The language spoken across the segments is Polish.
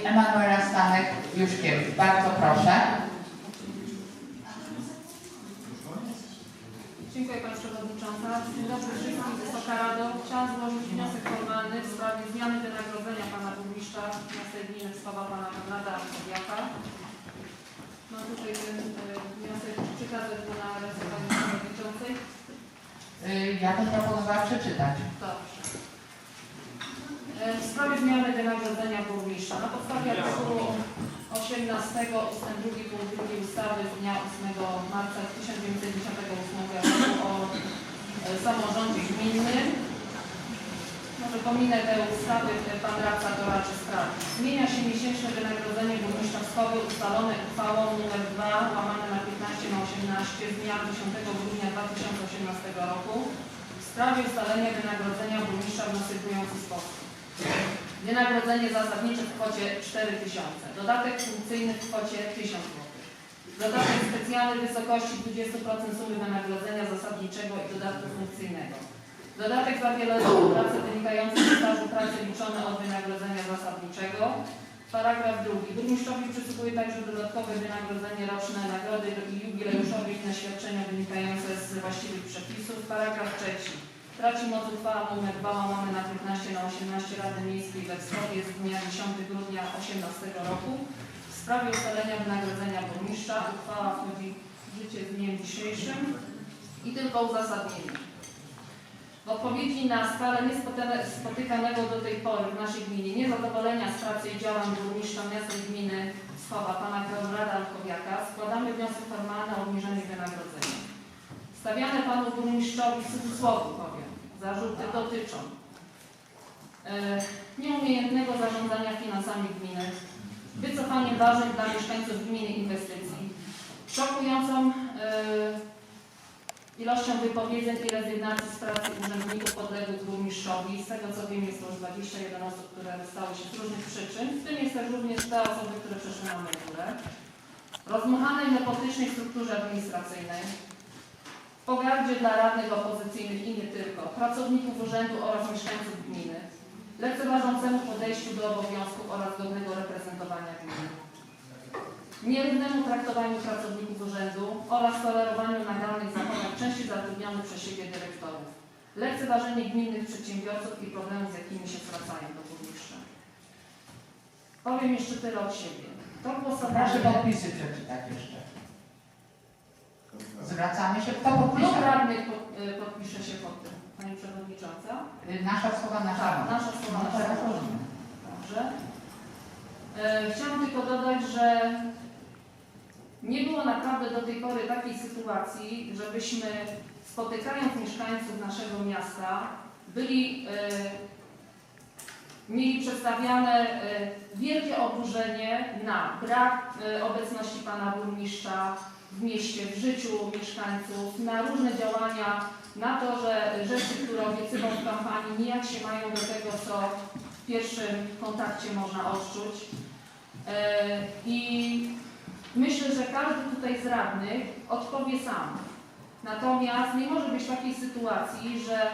Emanuela Stanek-Juszkiewicz. Bardzo proszę. Dziękuję Pani Przewodnicząca. Dzień dobry wszystkim. Wysoka Rado. Chciałam złożyć wniosek formalny w sprawie zmiany wynagrodzenia Pana Burmistrza miasta gminy Wschowa Pana Konrada Kowiaka. Mam tutaj ten e, wniosek przekazać go na ręce Pani Przewodniczącej. Y, Ja bym proponowała przeczytać. Dobrze. E, W sprawie zmiany wynagrodzenia burmistrza na podstawie artykułu 18 ust. 2 punkt 2 ustawy z dnia 8 marca 1998 roku o e, samorządzie gminnym. Może pominę te ustawy, e, pan radca to raczy sprawy. Zmienia się miesięczne wynagrodzenie burmistrza Wschowy ustalone uchwałą nr 2 łamane na 15 na 18 z dnia 10 grudnia 2018 roku w sprawie ustalenia wynagrodzenia burmistrza w następujący sposób. Wynagrodzenie zasadnicze w kwocie 4000, dodatek funkcyjny w kwocie 1000 zł. Dodatek specjalny w wysokości 20% sumy wynagrodzenia zasadniczego i dodatku funkcyjnego. Dodatek za wieloletnią pracę wynikający ze stażu pracy liczony od wynagrodzenia zasadniczego. Paragraf drugi. Burmistrzowi przysługuje także dodatkowe wynagrodzenie roczne, nagrody i jubileuszowe i inne świadczenia wynikające z właściwych przepisów. Paragraf trzeci. Traci moc uchwała nr 2 łamane na 15 na 18 Rady Miejskiej we Wschowie z dnia 10 grudnia 2018 roku w sprawie ustalenia wynagrodzenia burmistrza. Uchwała wchodzi w życie z dniem dzisiejszym i tylko uzasadnienie. W odpowiedzi na skalę niespotykanego do tej pory w naszej gminie niezadowolenia z pracy i działań burmistrza miasta i gminy Schowa, pana Konrada Alkowiaka, składamy wniosek formalny o obniżenie wynagrodzenia. Stawiane panu burmistrzowi w cudzysłowie zarzuty dotyczą e, nieumiejętnego zarządzania finansami gminy, wycofaniem ważnych dla mieszkańców gminy inwestycji, szokującą e, ilością wypowiedzeń i rezygnacji z pracy urzędników podległych burmistrzowi. Z tego co wiem jest to już 21 osób, które wystały się z różnych przyczyn, w tym jest też również te osoby, które przeszły na emeryturę. Rozmuchanej nepotycznej strukturze administracyjnej, pogardzie dla radnych opozycyjnych i nie tylko, pracowników urzędu oraz mieszkańców gminy, lekceważącemu podejściu do obowiązków oraz godnego reprezentowania gminy, nierównemu traktowaniu pracowników urzędu oraz tolerowaniu nagannych zachowań części zatrudnionych przez siebie dyrektorów, lekceważenie gminnych przedsiębiorców i problemów, z jakimi się zwracają do burmistrza. Powiem jeszcze tyle od siebie. To Proszę głosowanie... podpisy przeczytać jeszcze. Się. Kto Klub podpisze? radnych pod, y, podpisze się pod tym, Pani Przewodnicząca. Y, Nasza słowa, nasza Tak, nasza słowa, No nasza mowa. rozumiem. Dobrze. E, chciałam tylko dodać, że nie było naprawdę do tej pory takiej sytuacji, żebyśmy spotykając mieszkańców naszego miasta, byli, e, mieli przedstawiane e, wielkie oburzenie na brak e, obecności pana burmistrza w mieście, w życiu mieszkańców, na różne działania, na to, że rzeczy, które obiecywał w kampanii, nijak się mają do tego, co w pierwszym kontakcie można odczuć. E, I myślę, że każdy tutaj z radnych odpowie sam. Natomiast nie może być takiej sytuacji, że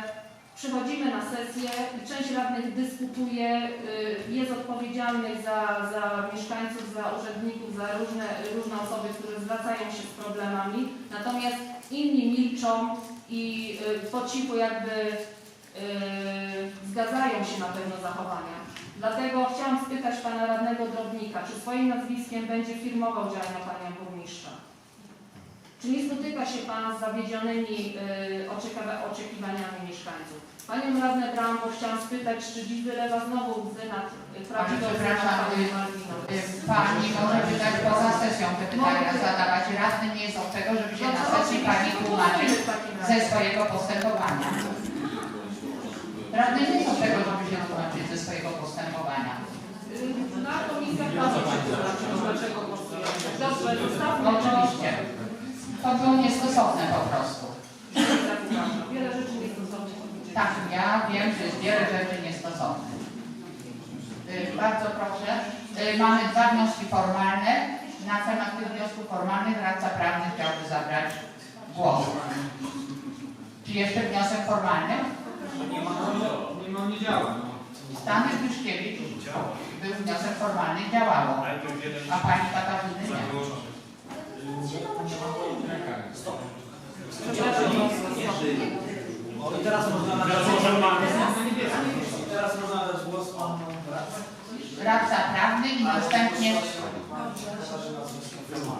przychodzimy na sesję i część radnych dyskutuje, y, jest odpowiedzialnych za, za mieszkańców, za urzędników, za różne, różne osoby, które zwracają się z problemami, natomiast inni milczą i y, po cichu jakby y, zgadzają się na pewne zachowania. Dlatego chciałam spytać pana radnego Drobnika, czy swoim nazwiskiem będzie firmował działania pana burmistrza? Czy nie spotyka się Pan z zawiedzionymi y, oczekiwa- oczekiwaniami mieszkańców? Panią radnę Brambo chciałam spytać, czy dziś wylewa znowu łzy nad prawdziwą przepraszam, Pani y? Y, Pani może pytać poza sesją te pytania Mogę. zadawać. Radny nie jest od tego, żeby się No na sesji Pani tłumaczyć w takim ze swojego postępowania. Radny nie jest od tego, żeby się tłumaczyć ze swojego postępowania. Y, Na komisjach Pracy się tłumaczy, dlaczego głosujemy. Dobrze, zostawmy to. Oczywiście. To było niestosowne po prostu. Tak uważam. Wiele rzeczy niestosownych odbycie. Tak, ja wiem, że jest wiele rzeczy niestosownych. Y, Bardzo proszę. Y, Mamy dwa wnioski formalne. Na temat tych wniosków formalnych radca prawny chciałby zabrać głos. Czy jeszcze wniosek formalny? Nie ma, nie ma, nie działa. No. Stanek Juszkiewicz był wniosek formalnych działało, a pani Katarzyny nie. zagrożony. Przepraszam bardzo. I teraz można nadać możemy Teraz można głos panu. Radca prawny i następnie Katarzyna Związkowa.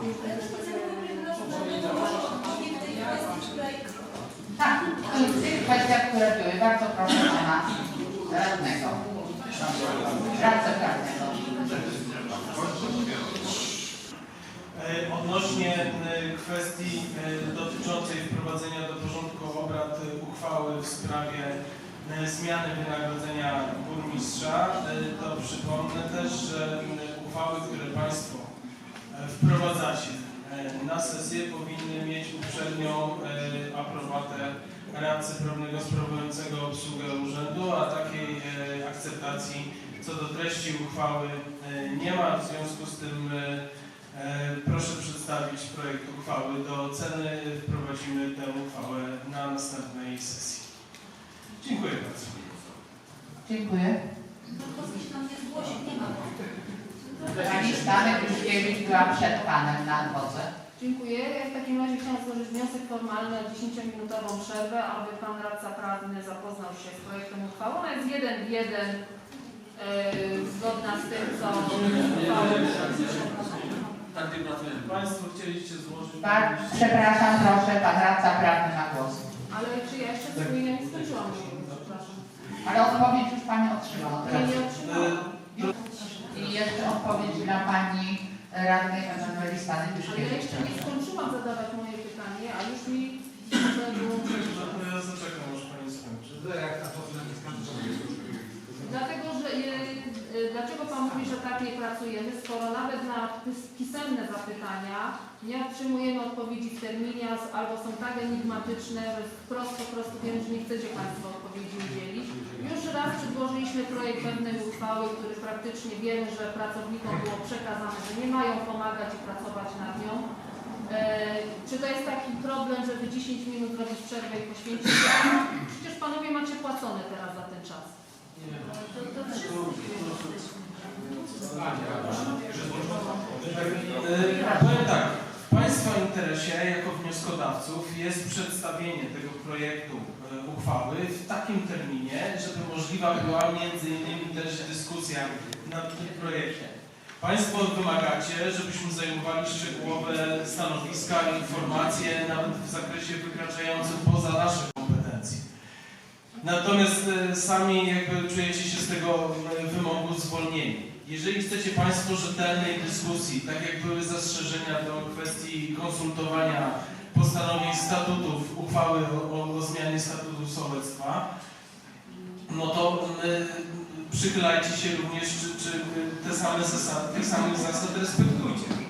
tak, w tych kwestiach, które były, bardzo proszę pana radnego. Radcę prawnego. E, Odnośnie e, kwestii e, dotyczącej wprowadzenia do porządku obrad uchwały w sprawie zmiany wynagrodzenia burmistrza, to przypomnę też, że uchwały, które Państwo wprowadzacie na sesję powinny mieć uprzednią aprobatę radcy prawnego sprawującego obsługę urzędu, a takiej akceptacji co do treści uchwały nie ma, w związku z tym Proszę przedstawić projekt uchwały do oceny. Wprowadzimy tę uchwałę na następnej sesji. Dziękuję bardzo. Dziękuję. Pani Stanek Juszkiewicz była przed panem na dworze. Dziękuję. Ja w takim razie chciałam złożyć wniosek formalny o 10-minutową przerwę, aby pan radca prawny zapoznał się z projektem uchwały. Ona jest jeden w jeden yy, zgodna z tym, co Państwo chcieliście złożyć... Pan, przepraszam, proszę, pan radca prawny ma głos. Ale czy ja jeszcze swój nie skończyłam? Przepraszam. Ale odpowiedź już pani otrzymała Nie, nie otrzymałam. I jeszcze odpowiedź dla pani radnej Emanueli Stanek Ale ja jeszcze nie skończyłam zadawać moje pytanie, a już mi. No ja zaczekam, aż Pani skończy. Dlatego, że e, dlaczego Pan mówi, że tak nie pracujemy, skoro nawet na pis- pisemne zapytania nie otrzymujemy odpowiedzi w terminie albo są tak enigmatyczne, że wprost po prostu wiem, że nie chcecie Państwo odpowiedzi udzielić. Już raz przedłożyliśmy projekt pewnej uchwały, który praktycznie wiemy, że pracownikom było przekazane, że nie mają pomagać i pracować nad nią. E, czy to jest taki problem, żeby 10 minut robić przerwę i poświęcić? Przecież Panowie macie płacone teraz za ten czas. Powiem tak, w Państwa interesie jako wnioskodawców jest przedstawienie tego projektu e, uchwały w takim terminie, żeby możliwa była między innymi też dyskusja nad tym projektem. Państwo wymagacie, żebyśmy zajmowali szczegółowe stanowiska, informacje, nawet w zakresie wykraczającym poza nasze kompetencje. Natomiast e, sami jakby czujecie się z tego e, wymogu zwolnieni. Jeżeli chcecie Państwo rzetelnej dyskusji, tak jak były zastrzeżenia do kwestii konsultowania postanowień statutów, uchwały o, o, zmianie statutu sołectwa, no to y, przychylajcie się również, czy, czy te same zasady, tych samych zasad respektujcie.